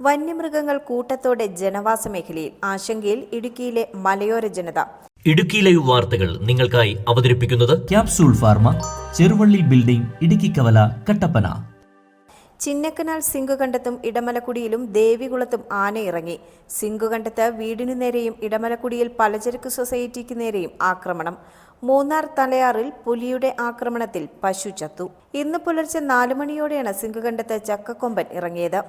വന്യമൃഗങ്ങൾ കൂട്ടത്തോടെ ജനവാസ മേഖലയിൽ ആശങ്കയിൽ ഇടുക്കിയിലെ മലയോര ജനത. ഇടുക്കി ലൈവ് വാർത്തകൾ നിങ്ങൾക്കായി അവതരിപ്പിക്കുന്നത് capsule pharma Cheruvally building Idukki Kavala Kattappana. Chinnakanal സിംഗുകണ്ടത്തും ഇടമലക്കുടിയിലും ദേവികുളത്തും ആനയിറങ്ങി സിംഗുകണ്ടത്ത് വീടിനു നേരെയും ഇടമലക്കുടിയിൽ പലചരക്ക് സൊസൈറ്റിക്ക് നേരെയും ആക്രമണം. മൂന്നാർ തലയാറിൽ പുലിയുടെ ആക്രമണത്തിൽ പശു ചത്തു. ഇന്ന് പുലർച്ചെ നാലു മണിയോടെയാണ് സിംഗുകണ്ടത്ത് ചക്കക്കൊമ്പൻ ഇറങ്ങിയത്.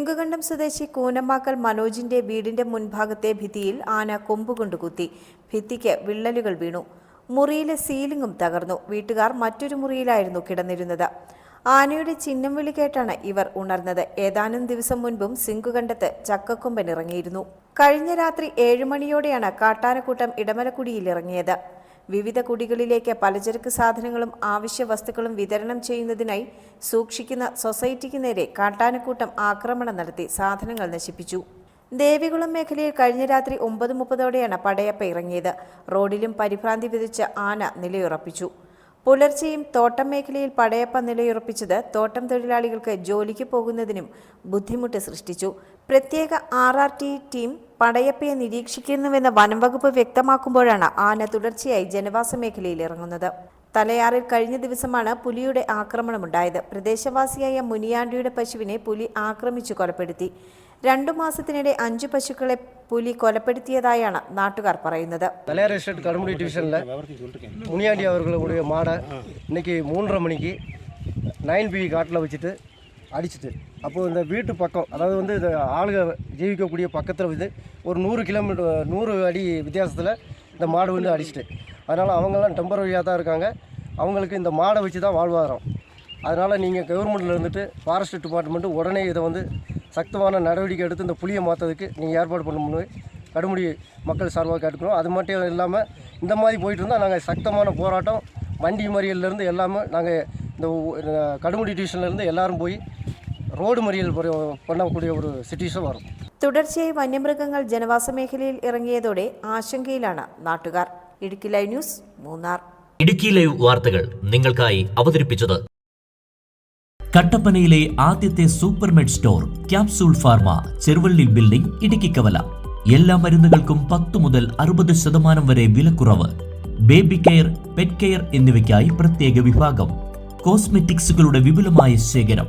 സിംഗുകണ്ഠം സ്വദേശി കൂനമ്മാക്കൽ മനോജിന്റെ വീടിന്റെ മുൻഭാഗത്തെ ഭിത്തിയിൽ ആന കൊമ്പുകൊണ്ട് കുത്തി. ഭിത്തിക്ക് വിള്ളലുകൾ വീണു. മുറിയിലെ സീലിംഗും തകർന്നു. വീട്ടുകാർ മറ്റൊരു മുറിയിലായിരുന്നു കിടന്നിരുന്നത്. ആനയുടെ ചിഹ്നം വിളി കേട്ടാണ് ഇവർ ഉണർന്നത്. ഏതാനും ദിവസം മുൻപും സിങ്കുകണ്ടത്ത് ചക്കക്കൊമ്പൻ ഇറങ്ങിയിരുന്നു. കഴിഞ്ഞ രാത്രി ഏഴുമണിയോടെയാണ് കാട്ടാനക്കൂട്ടം ഇടമലക്കുടിയിൽ ഇറങ്ങിയത്. വിവിധ കുടികളിലേക്ക് പലചരക്ക് സാധനങ്ങളും ആവശ്യ വസ്തുക്കളും വിതരണം ചെയ്യുന്നതിനായി സൂക്ഷിക്കുന്ന സൊസൈറ്റിക്ക് നേരെ കാട്ടാനക്കൂട്ടം ആക്രമണം നടത്തി സാധനങ്ങൾ നശിപ്പിച്ചു. ദേവികുളം മേഖലയിൽ കഴിഞ്ഞ രാത്രി ഒമ്പത് മുപ്പതോടെയാണ് പടയപ്പ ഇറങ്ങിയത്. റോഡിലും പരിഭ്രാന്തി വിധിച്ച ആന നിലയുറപ്പിച്ചു. പുലർച്ചെയും തോട്ടം മേഖലയിൽ പടയപ്പ നിലയുറപ്പിച്ചത് തോട്ടം തൊഴിലാളികൾക്ക് ജോലിക്ക് പോകുന്നതിനും ബുദ്ധിമുട്ട് സൃഷ്ടിച്ചു. പ്രത്യേക ആർ ആർ ടി ടീം പടയപ്പയെ നിരീക്ഷിക്കുന്നുവെന്ന് വനംവകുപ്പ് വ്യക്തമാക്കുമ്പോഴാണ് ആന തുടർച്ചയായി ജനവാസ മേഖലയിൽ ഇറങ്ങുന്നത് തലയാറിൽ കഴിഞ്ഞ ദിവസമാണ് പുലിയുടെ ആക്രമണമുണ്ടായത് പ്രദേശവാസിയായ മുനിയാണ്ടിയുടെ പശുവിനെ പുലി ആക്രമിച്ചു കൊലപ്പെടുത്തി രണ്ടു മാസത്തിനിടെ അഞ്ചു പശുക്കളെ പുലി കൊലപ്പെടുത്തിയതായാണ് നാട്ടുകാർ പറയുന്നത് தலையார் எஸ்டேட் கடுமுடி டிவிஷனில் முனியாண்டி அவர்களுடைய மாடை இன்னைக்கு மூன்றரை மணிக்கு நைன் பி காட்டில் வச்சுட்டு அடிச்சிட்டு அப்போது இந்த வீட்டு பக்கம் அதாவது வந்து இந்த ஆளுக ஜீவிக்கக்கூடிய பக்கத்தில் வந்து ஒரு நூறு கிலோமீட்டர் நூறு அடி வித்தியாசத்தில் இந்த மாடு வந்து அடிச்சிட்டு. அதனால் அவங்கெல்லாம் டெம்பரரியாக தான் இருக்காங்க. அவங்களுக்கு இந்த மாடை வச்சு தான் வாழ்வாதாரம். அதனால் நீங்கள் கவர்மெண்ட்டில் இருந்துட்டு ஃபாரஸ்ட் டிபார்ட்மெண்ட்டு உடனே இதை வந்து சக்தமான நடவடிக்கை எடுத்து இந்த புளியை மாற்றதுக்கு நீங்கள் ஏற்பாடு பண்ணணும்னு கடுமுடி மக்கள் சார்பாக கேட்டுக்கிறோம். அது மட்டும் இல்லாமல் இந்த மாதிரி போயிட்டு இருந்தால் நாங்கள் சக்தமான போராட்டம் வண்டி மறியல்லேருந்து எல்லாமே நாங்கள் இந்த கடுமுடி டிவிஷன்லேருந்து எல்லாரும் போய் റോഡ് മുറിയിൽ കൊണ്ടാക്കൂടിയ ഒരു സിറ്റീസ് വരും തുടർച്ചയായി വന്യമൃഗങ്ങൾ ജനവാസ മേഖലയിൽ ഇറങ്ങിയതോടെ ആശങ്കയിലാണ് നാട്ടുകാർ. Idukki live news Munnar. Idukki live വാർത്തകൾ നിങ്ങൾക്കായി അവതരിപ്പിച്ചത് കട്ടപ്പനയിലെ ആദ്യത്തെ supermed store capsule pharma Cheruvally building Idukki Kavala. എല്ലാ മരുന്നുകൾക്കും പത്ത് മുതൽ അറുപത് ശതമാനം വരെ വിലക്കുറവ്. ബേബി കെയർ പെറ്റ് കെയർ എന്നിവയ്ക്കായി പ്രത്യേക വിഭാഗം. കോസ്മെറ്റിക്സുകളുടെ വിപുലമായ ശേഖരം.